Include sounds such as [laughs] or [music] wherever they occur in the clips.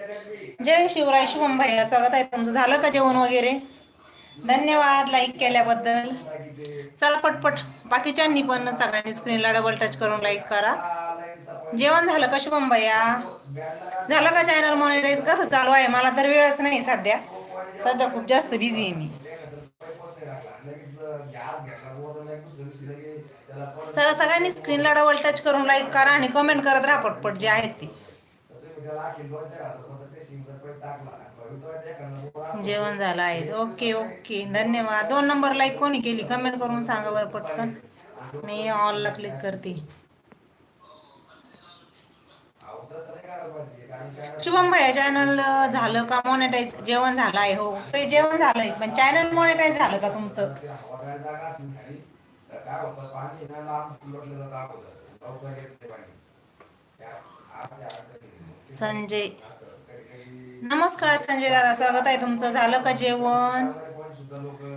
जय शिवराय शुभम भैया स्वागत आहे तुमचं. झालं का जेवण वगैरे? धन्यवाद लाईक केल्याबद्दल. चला पटपट. बाकीच्यांनी पण सगळ्यांनी स्क्रीनला डबल टच करून लाईक करा. जेवण झालं का शुभम भैया? झालं का चॅनल मॉनिटाईज कसं चालू आहे? मला तर वेळच नाही सध्या. सध्या खूप जास्त बिझी आहे मी. चला सगळ्यांनी स्क्रीनला डबल टच करून लाईक करा आणि कमेंट करत राहा पटपट जे आहेत ते. जेवण झालं आहे. ओके ओके धन्यवाद. दोन नंबर लाईक कोणी केली? कमेंट करून सांगा बरं पटकन. मी ऑलला क्लिक करते. शुभम भैया चॅनल झालं का? मॉनिटाईज जेवण झालं आहे हो. ते जेवण झालंय पण चॅनल मॉनिटाईज झालं का तुमचं? संजय नमस्कार संजय दादा. स्वागत आहे तुमचं. झालं का जेवण?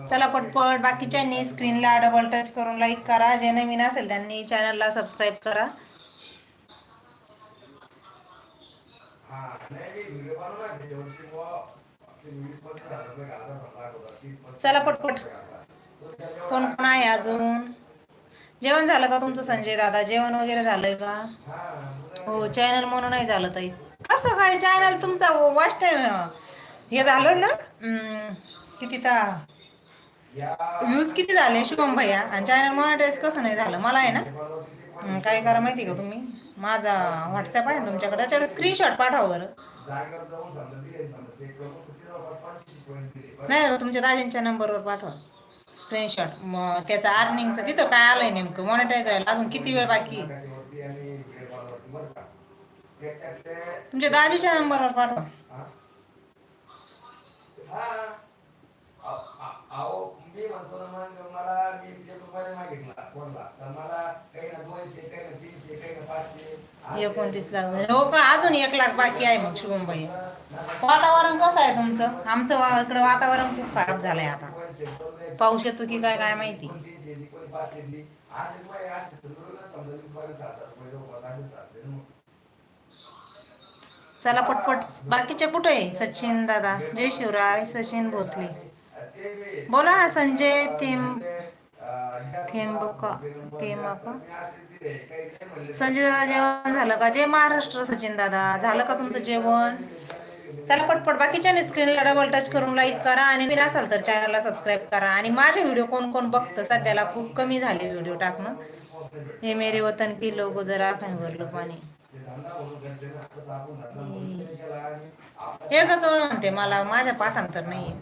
चला पटपट. बाकीच्यांनी स्क्रीनला डबल टच करून लाईक करा. जे नवीन असेल त्यांनी चॅनलला सबस्क्राईब करा. चला पटपट. कोण कोण आहे अजून? जेवण झालं का तुमचं संजय दादा? जेवण वगैरे झालंय का? हो चॅनल म्हणून नाही झालं ताई. कसं काय चॅनल तुमचा वॉच टाइम हे झालं ना? किती ता? व्ह्यूज किती झाले शुभम भैया? आणि चॅनल मॉनिटाईज कसं नाही झालं? मला आहे ना? काय करा माहिती का तुम्ही? माझा व्हॉट्सअप आहे ना तुमच्याकडे. त्याच्यावर स्क्रीनशॉट पाठवा बरं. नाही तुमच्या दाजींच्या नंबरवर पाठवा. स्क्रीनशॉट मग त्याचं अर्निंगचं तिथं काय आलंय नेमकं? मॉनिटाईज व्हायला अजून किती वेळ बाकी? आहे? तुमच्या दाजीच्या नंबरवर पाठवा. एकोणतीस लाख हो का? अजून एक लाख बाकी आहे मग शुभम भाई वातावरण कसं आहे तुमचं? आमचं वा- इकडं वातावरण खूप खराब झालंय आता. पाऊस येतो की काय काय माहिती? चला पटपट. बाकीचे कुठे? आहे सचिन दादा जय शिवराय सचिन भोसले. बोला ना संजय तेम अं, थेंबका. संजय दादा जेवण झालं का? जय महाराष्ट्र सचिन दादा. झालं का तुमचं जेवण? चला पटपट. बाकीच्या स्क्रीनला डबल टच करून लाईक करा आणि मी असाल तर चॅनलला सबस्क्राईब करा. आणि माझे व्हिडिओ कोण कोण बघतं? सध्याला खूप कमी झाले व्हिडिओ टाकणं. हे मेरे वतन की लोगो जरा खाईवर लोकांनी हे कसं एकच म्हणते मला माझ्या पाठांतर नाही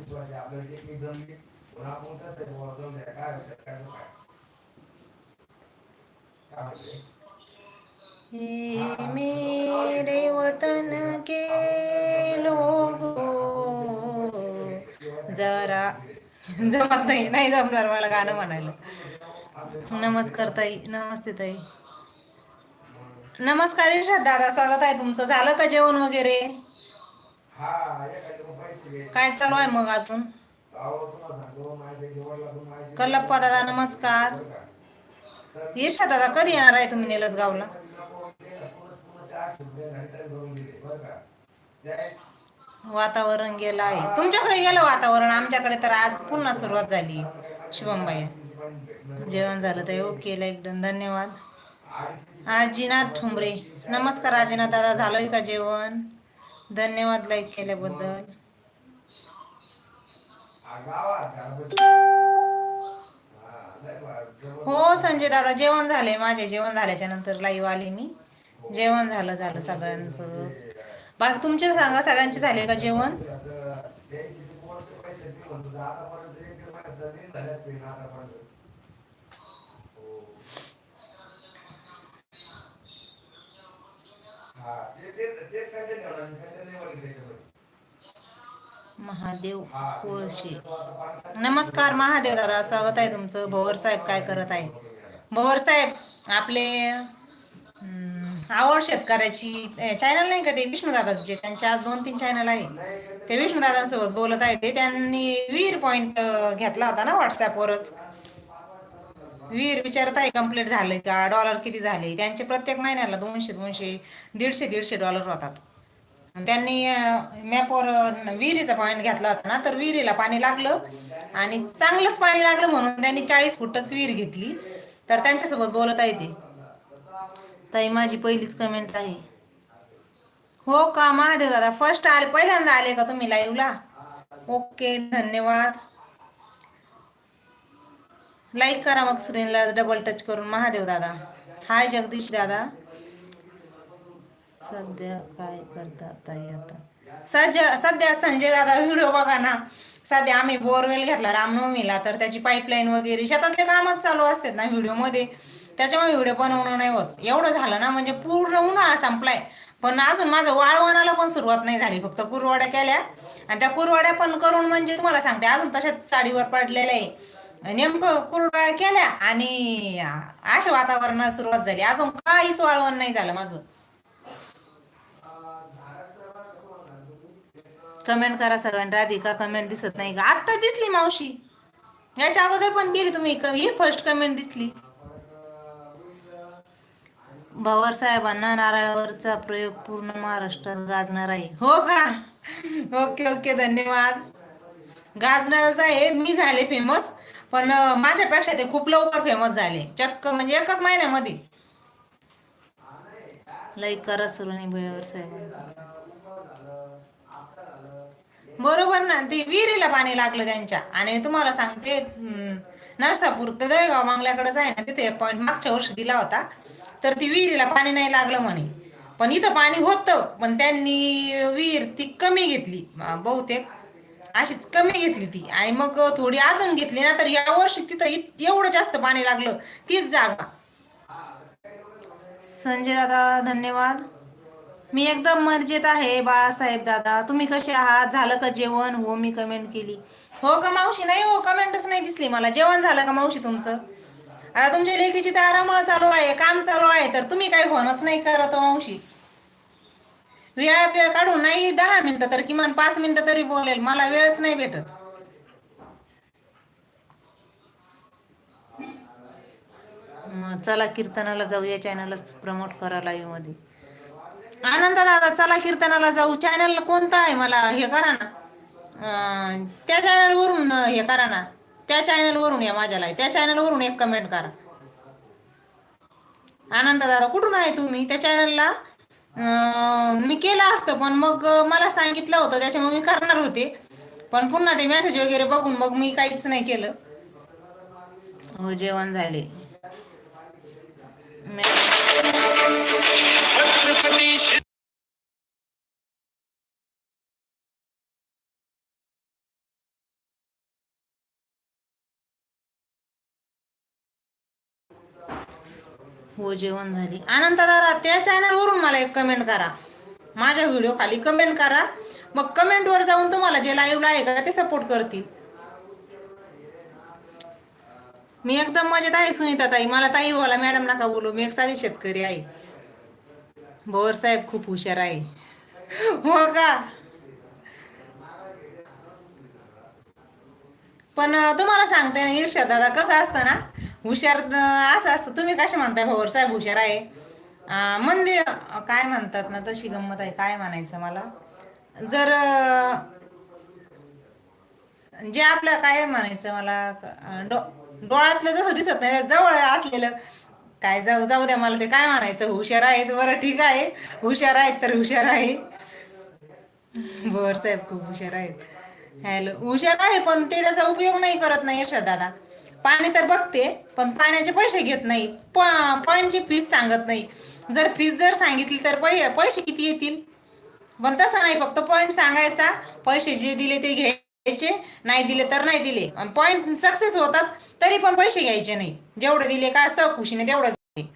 मेरे वतन के लोगो जरा जमत नाही नाही जमणार मला गाणं म्हणायला. नमस्कार ताई नमस्ते ताई. नमस्कार इर्षाद दादा स्वागत आहे तुमचं. झालं का जेवण वगैरे? हा. काय चालू आहे मग अजून? कल्लप्पा दादा नमस्कार इर्षाद दादा कधी येणार आहे तुम्ही निलस गावला तिला कोण ते पूर्ण- पूर्ण चारशे रुपये घंटे भरून दिले, बरं का? त्या- वातावरण गेलं आहे. तुमच्याकडे गेलं वातावरण? आमच्याकडे तर आज पुन्हा सुरुवात झाली. शुभमबाई जेवण झालं तर ओके लाईक धन्यवाद. आजीनाथ ठुंबरे नमस्कार आजीनाथ दादा झालंय का जेवण? धन्यवाद लाईक केल्याबद्दल. हो संजय दादा जेवण झालंय माझे. जेवण झाल्याच्यानंतर लाईव्ह आले मी. जेवण झालं झालं सगळ्यांचं. बाकी तुमचे सांगा सगळ्यांचे झाले का जेवण? महादेव कोळशे. नमस्कार महादेव दादा. स्वागत आहे तुमचं. भोवर साहेब काय करत आहे भोवर साहेब आपले आवड शेतकऱ्याची चॅनल नाही का ते? विष्णुदादाचे त्यांचे आज दोन तीन चॅनल आहे. ते विष्णुदादांसोबत बोलत आहे ते त्यांनी वीर पॉईंट घेतला होता ना व्हॉट्सॲपवरच वीर विचारत आहे कंप्लीट झालंय का? डॉलर किती झाले? त्यांचे प्रत्येक महिन्याला दोनशे दोनशे दीडशे दीडशे डॉलर होतात. त्यांनी मॅपवर विहिरीचा पॉईंट घेतला होता ना तर विहिरीला पाणी लागलं आणि चांगलंच पाणी लागलं म्हणून त्यांनी चाळीस फुटच विहीर घेतली. तर त्यांच्यासोबत बोलत आहे ते. ताई माझी पहिलीच कमेंट आहे. हो का महादेव दादा? फर्स्ट आले पहिल्यांदा आले का तुम्ही लाईव्हला ओके धन्यवाद. लाईक करा मग स्क्रीनला डबल टच करून. महादेव दादा. हाय जगदीश दादा. सध्या काय करता ताई आता? सध्या सध्या संजय दादा व्हिडिओ बघा ना. सध्या आम्ही बोरवेल घेतला रामनवमीला तर त्याची पाईपलाईन वगैरे शेतातले कामच चालू असतात ना व्हिडिओमध्ये त्याच्यामुळे व्हिडिओ बनवणं नाही होत. एवढं झालं ना म्हणजे पूर्ण उन्हाळा संपलाय. पण अजून माझं वाळवणाला पण सुरुवात नाही झाली. फक्त कुरवाड्या केल्या. आणि त्या कुरवाड्या पण करून म्हणजे तुम्हाला सांगते अजून तशाच साडीवर पडलेल्या आहे. नेमकं कुरवाड्या केल्या आणि अशा वातावरणात सुरुवात झाली. अजून काहीच वाळवण नाही झालं माझं. कमेंट करा सर्वांनी. राधिका कमेंट दिसत नाही का? आत्ता दिसली मावशी. याच्या अगोदर पण गेली तुम्ही. ही फर्स्ट कमेंट दिसली. भवर साहेबांना नारळावरचा प्रयोग पूर्ण महाराष्ट्रात गाजणार आहे. हो का? [laughs] Okay okay. धन्यवाद. गाजणारच आहे. मी झाले फेमस पण माझ्यापेक्षा ते खूप लवकर फेमस झाले. चक्क म्हणजे एकच महिन्यामध्ये. लई करा सर्वांनी भवर साहेबांचा. बरोबर ना ते विहिरीला पाणी लागलं त्यांच्या. आणि मी तुम्हाला सांगते नरसापूर तर दहेगाव मांगल्याकडेच आहे ना तिथे पॉईंट मागच्या वर्षी दिला होता. तर ती विहिरीला पाणी नाही लागलं म्हणे. पण इथं पाणी होतं पण त्यांनी विहीर ती कमी घेतली बहुतेक. अशीच कमी घेतली ती. आणि मग थोडी अजून घेतली ना तर या वर्षी तिथं एवढं जास्त पाणी लागलं तीच जागा. संजय दादा धन्यवाद. मी एकदम मर्जेत आहे बाळासाहेब दादा. तुम्ही कसे आहात? झालं का जेवण? हो मी कमेंट केली. हो का मावशी? नाही हो कमेंटच नाही दिसली मला. जेवण झालं का मावशी तुमचं? आता तुमच्या लेखीची तर आरामळ चालू आहे काम चालू आहे तर तुम्ही काही फोनच नाही करत हो मावशी. वेळा वेळ काढून नाही दहा मिनिटं तर किमान पाच मिनिटं तरी बोलेल मला वेळच नाही भेटत. मग चला कीर्तनाला जाऊ या चॅनलला प्रमोट करा लाईव्हमध्ये. आनंद दादा चला कीर्तनाला जाऊ. चॅनल कोणता आहे मला हे करा ना. त्या त्या चॅनलवरून हे करा ना. त्या चॅनलवरून या माझ्या लाई त्या चॅनलवरून एक कमेंट करा. आनंद दादा कुठून आहे तुम्ही? त्या चॅनलला मी केलं असतं पण मग मला सांगितलं होतं त्याच्यामुळे मी करणार होते. पण पुन्हा ते मेसेज वगैरे बघून मग मी काहीच नाही केलं. हो जेवण झाले. हो जेवण झाली. आनंद दादा त्या चॅनलवरून मला एक कमेंट करा. माझ्या व्हिडिओ खाली कमेंट करा. मग कमेंटवर जाऊन तुम्हाला जे लाईव्हला आहे का ते सपोर्ट करतील. मी एकदम मजेत आहे सुनीता ताई. मला ताई बोला मॅडम नका बोलू. मी एक साधी शेतकरी आहे. भोर साहेब खूप हुशार आहे. हो का? पण तुम्हाला सांगते ना ईर्ष्या दादा कसं असतं ना हुशार असं असतं. तुम्ही कसे म्हणताय भाऊर? साहेब हुशार आहे. मंदिर काय म्हणतात ना तशी गंमत आहे. काय म्हणायचं मला? जर जे आपलं काय म्हणायचं मला डो डोळ्यातलं जसं दिसत नाही जवळ असलेलं काय जाऊ जाऊ द्या मला ते. काय म्हणायचं? हुशार आहेत. बरं ठीक आहे. हुशार आहेत तर हुशार आहे. बर साहेब खूप हुशार आहेत. हॅलो हुशार आहे पण ते त्याचा उपयोग नाही करत नाही यशा दादा. पाणी तर बघते पण पाण्याचे पैसे घेत नाही. पॉईंटची फीस सांगत नाही. जर फीस जर सांगितली तर पै पैसे किती येतील? पण तसं नाही फक्त पॉईंट सांगायचा. पैसे जे दिले ते घ्यायचे नाही दिले तर नाही दिले. पॉईंट सक्सेस होतात तरी पण पैसे घ्यायचे नाही. जेवढे दिले का खुशीने तेवढंच दिले.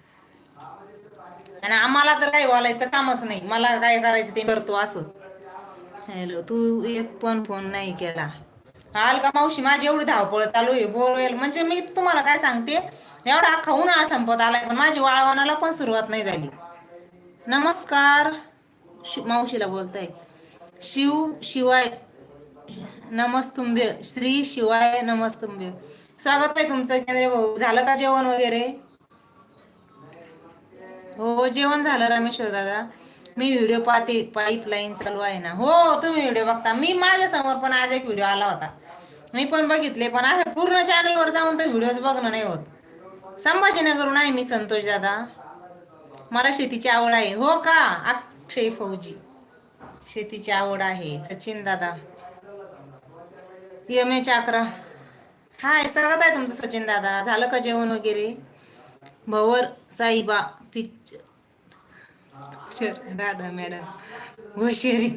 आणि आम्हाला तर काही बोलायचं कामच नाही. मला काय करायचं ते करतो असं. हॅलो तू एक पण फोन नाही केला. हाल का मावशी माझी एवढी धावपळ चालू आहे बोरवेल म्हणजे मी तुम्हाला काय सांगते एवढा अख्खा उन्हाळा संपत आलाय पण माझी वाळवणाला पण सुरुवात नाही झाली. नमस्कार. शि- मावशीला बोलताय. शिव शिवाय नमस्तुंभ्य श्री शिवाय नमस्तुंभ्य. स्वागत आहे तुमचं केंद्र भाऊ. झालं का जेवण वगैरे? हो जेवण झालं रामेश्वर दादा. मी व्हिडिओ पाहते पाईपलाईन चालू आहे ना. हो तुम्ही व्हिडिओ बघता. मी माझ्यासमोर पण आज एक व्हिडिओ आला होता. मी पण बघितले पण असे पूर्ण चॅनलवर जाऊन तर व्हिडिओज बघणं नाही होत. संभाजीनगरहून आहे मी संतोष दादा. मला शेतीची आवड आहे. हो का? अक्षय फौजी. शेतीची आवड आहे. सचिन दादा. एम ए अकरा हाय स्वागत आहे तुमचं सचिन दादा. झालं का जेवण वगैरे? भवर साईबा पिक्चर राधा दादा मॅडम हुशेरी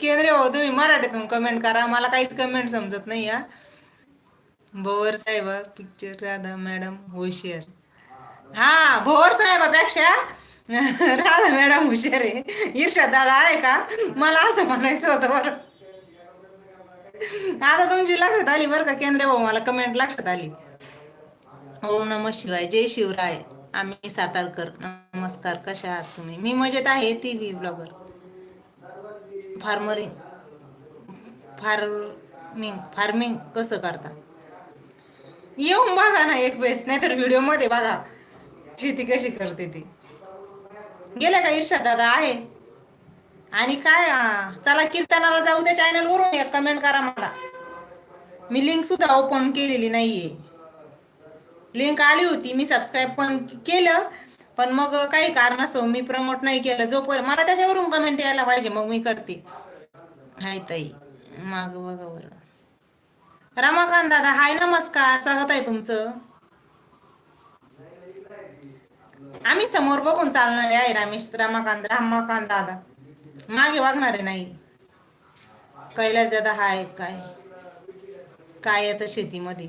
केंद्रे भाऊ तुम्ही मराठीतून कमेंट करा मला काहीच कमेंट समजत नाही या भोवर साहेबा पिक्चर राधा मॅडम हुशार हा भोवर साहेबापेक्षा राधा मॅडम हुशार आहे ईर्षा दादा आहे का मला असं म्हणायचं होतं बरं आता तुमची लक्षात आली बरं का केंद्रे भाऊ मला कमेंट लक्षात आली ओम नम शिवाय जय शिवराय आम्ही सातारकर नमस्कार कशा आहात तुम्ही? मी मजेत आहे टी व्ही ब्लॉगर. फार्मरिंग फार्मिंग फार्मिंग कसं करता? येऊन बघा ना एक वेळेस नाहीतर व्हिडिओमध्ये बघा शेती कशी करते ती. गेल्या का ईर्षा दादा आहे? आणि काय चला कीर्तनाला जाऊ द्या चॅनलवरून एक कमेंट करा मला. मी लिंक सुद्धा ओपन केलेली नाहीये. लिंक आली होती मी सबस्क्राईब पण केलं पण मग काही कारणास्तव मी प्रमोट नाही केलं. जोपर्यंत मला त्याच्यावरून कमेंट यायला पाहिजे मग मी करते. हाय ताई माग बघा बरं. रमाकांत दादा हाय नमस्कार. स्वागत आहे तुमचं. आम्ही समोर बघून चालणारे आहे रमेश रमाकांत रमाकांत दादा. मागे वागणारे नाही. कैलास दादा हाय काय? काय येतं शेतीमध्ये?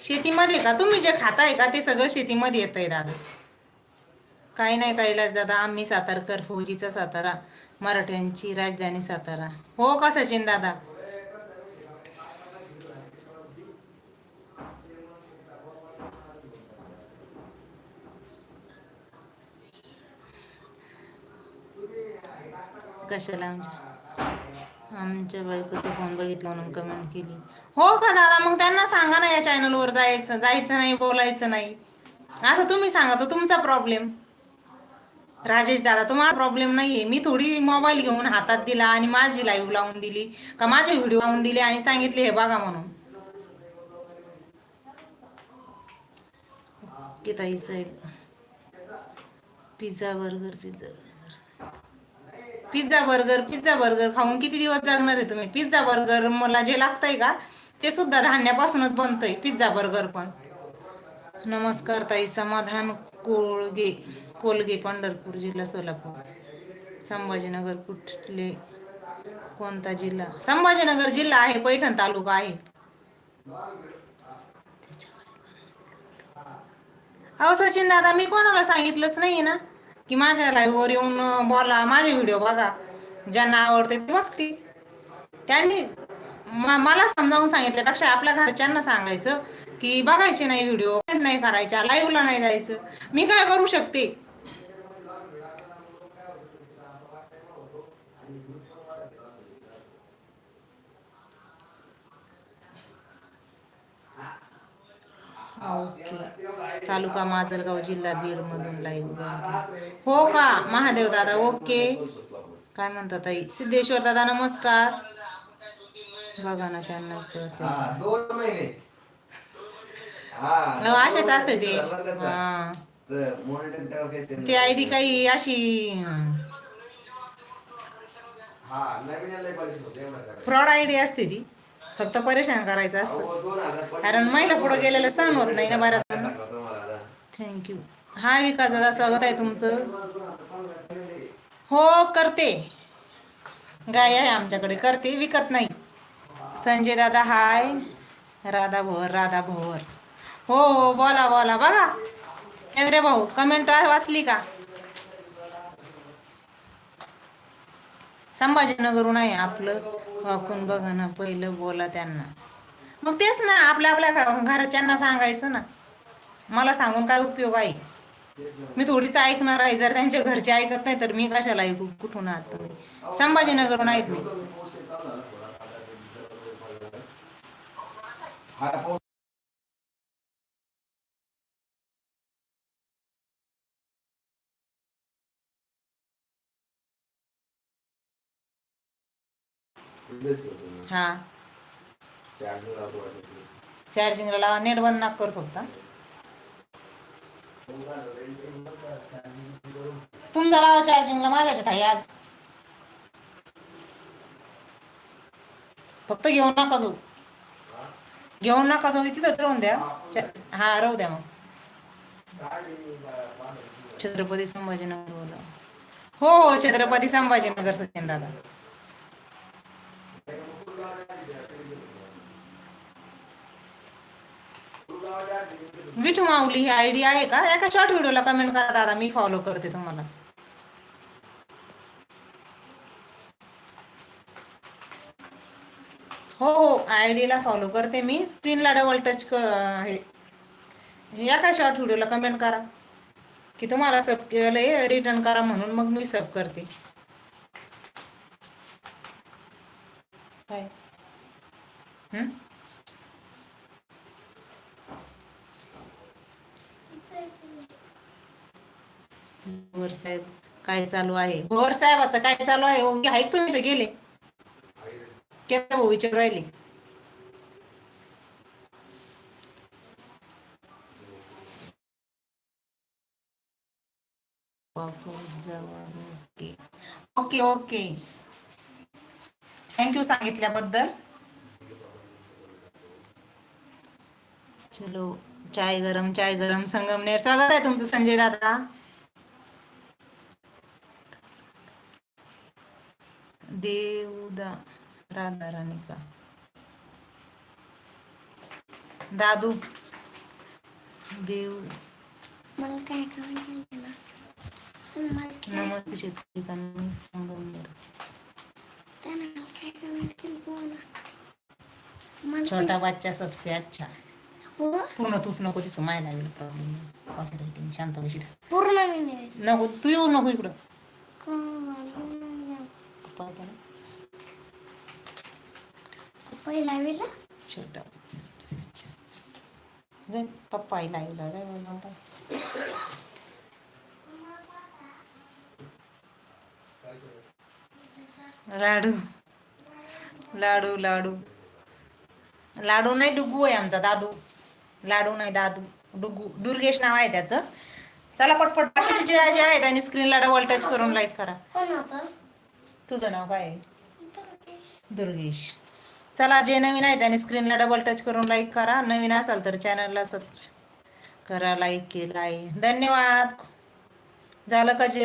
शेतीमध्ये का? तुम्ही जे खाताय का ते सगळं शेतीमध्ये येत आहे दादा. काही नाही कैलास दादा. आम्ही सातारकर फौजीचा सातारा मराठ्यांची राजधानी सातारा. हो का सचिन दादा? कशाला आमच्या आमच्या बायकोचा फोन बघितला म्हणून कमेंट केली. हो का दादा? मग त्यांना सांगा ना या चॅनलवर जायचं जायचं नाही बोलायचं नाही. असं तुम्ही सांगा तो तुमचा प्रॉब्लेम राजेश दादा तुम्हाला प्रॉब्लेम नाहीये. मी थोडी मोबाईल घेऊन हातात दिला आणि माझी लाईव्ह लावून दिली. का माझे व्हिडिओ लावून दिले आणि सांगितले हे बघा म्हणून. ताई साहेब. Pizza burger pizza burger. Pizza burger pizza burger खाऊन किती दिवस जगणार आहे तुम्ही? पिझ्झा बर्गर मला जे लागतंय का ते सुद्धा धान्यापासूनच बनतंय पिझ्झा बर्गर पण. नमस्कार ताई समाधान कोळगे कोलगे पंढरपूर जिल्हा सोलापूर. संभाजीनगर कुठले कोणता जिल्हा? संभाजीनगर जिल्हा आहे पैठण तालुका आहे. अहो सचिन दादा मी कोणाला सांगितलंच नाही ना की माझ्या लाईव्हवर येऊन बोला माझे व्हिडिओ बघा. ज्यांना आवडते ते बघते त्यांनी मला समजावून सांगितल्यापेक्षा आपल्या घरच्यांना सांगायचं की बघायचे नाही व्हिडिओ नाही करायच्या लाईव्हला नाही जायचं. मी काय करू शकते? ओके. तालुका माजलगाव जिल्हा बीड मधून लाईव्ह हो का? महादेव दादा ओके. काय म्हणतात ताई? सिद्धेश्वर दादा नमस्कार. बघा ना त्यांना कळते हा, दोन महिने. हा असेच असते ते. हा. ते आय डी. काही अशी हा. फ्रॉड आय डी असते ती. फक्त परेशान करायचं असतं. कारण महिला पुढे गेलेलं सहन होत नाही ना बऱ्याच? थँक्यू हाय विकास दादा स्वागत आहे तुमचं. हो करते. गाय आहे आमच्याकडे करते. विकत नाही. संजय दादा हाय. राधा भोवर राधा भोवर हो हो बोला बोला बघा केंद्रे भाऊ कमेंट वाचली का? संभाजीनगरून आहे आपलं. वाकून बघा ना पहिलं बोला त्यांना. मग तेच ना आपल्या आपल्या घरच्यांना सांगायचं ना. मला सांगून काय उपयोग आहे? मी थोडीच ऐकणार आहे. जर त्यांच्या घरचे ऐकत नाही तर मी कशाला ऐकू? कुठून आहात तुम्ही? संभाजीनगरहून आहेत मी. आता हा. चार्जिंगला लावा नेट बंद ना कर फक्त. तुमचा लावा चार्जिंगला माझ्याच्यात आहे आज. फक्त जाऊ. घेऊन नका जाऊ तिथंच राहून द्या. हा राहू द्या मग. छत्रपती संभाजीनगर बोला हो हो छत्रपती संभाजीनगर सचिन दादा. विठू माऊली ही आयडी आहे का? एका शॉर्ट व्हिडिओला कमेंट करा दादा मी फॉलो करते तुम्हाला हो हो आय डीला फॉलो करते मी. स्क्रीनला डबल टच क हे. एका शॉर्ट व्हिडिओला कमेंट करा. की तुम्हाला सब केलंय रिटर्न करा म्हणून मग मी सब करते. काय? भोर साहेब काय चालू आहे? भोर साहेबाचं काय चालू आहे? हो ऐक तुम्ही तर गेले. केव्हा भाऊ विचारू राहिले ओके ओके. थँक्यू सांगितल्याबद्दल. चलो चाय गरम चाय गरम. संगमनेर स्वागत आहे तुमचं संजय दादा. देवदा राधा राणी का? दादू. देव. मला काय नमस्ते शेतकरी संगमनेर छोटा बच्चा सबसे अच्छा पूर्ण तूच नको तिचं माय लागेल प्रॉब्लेम कॉपी रायटिंग शांत बशी पूर्ण नको तू येऊ नको इकडं पप्पा पहिला वेळेला छोटा बच्चा सबसे अच्छा जाय पप्पा आई लाईव्हला जाय लाडू. लाडू लाडू. लाडू नाही डुगू आहे आमचा दादू. लाडू नाही दादू. डुगू. दुर्गेश नाव आहे त्याचं. चला पटपट बाकीचे जे जे आहेत आणि स्क्रीनला डबल टच करून लाईक करा. तुझं नाव काय आहे? दुर्गेश. दुर्गेश चला जे नवीन आहे त्याने स्क्रीनला डबल टच करून लाईक करा. नवीन असाल तर चॅनलला सबस्क्राईब करा लाईक केला आहे धन्यवाद. झालं का जे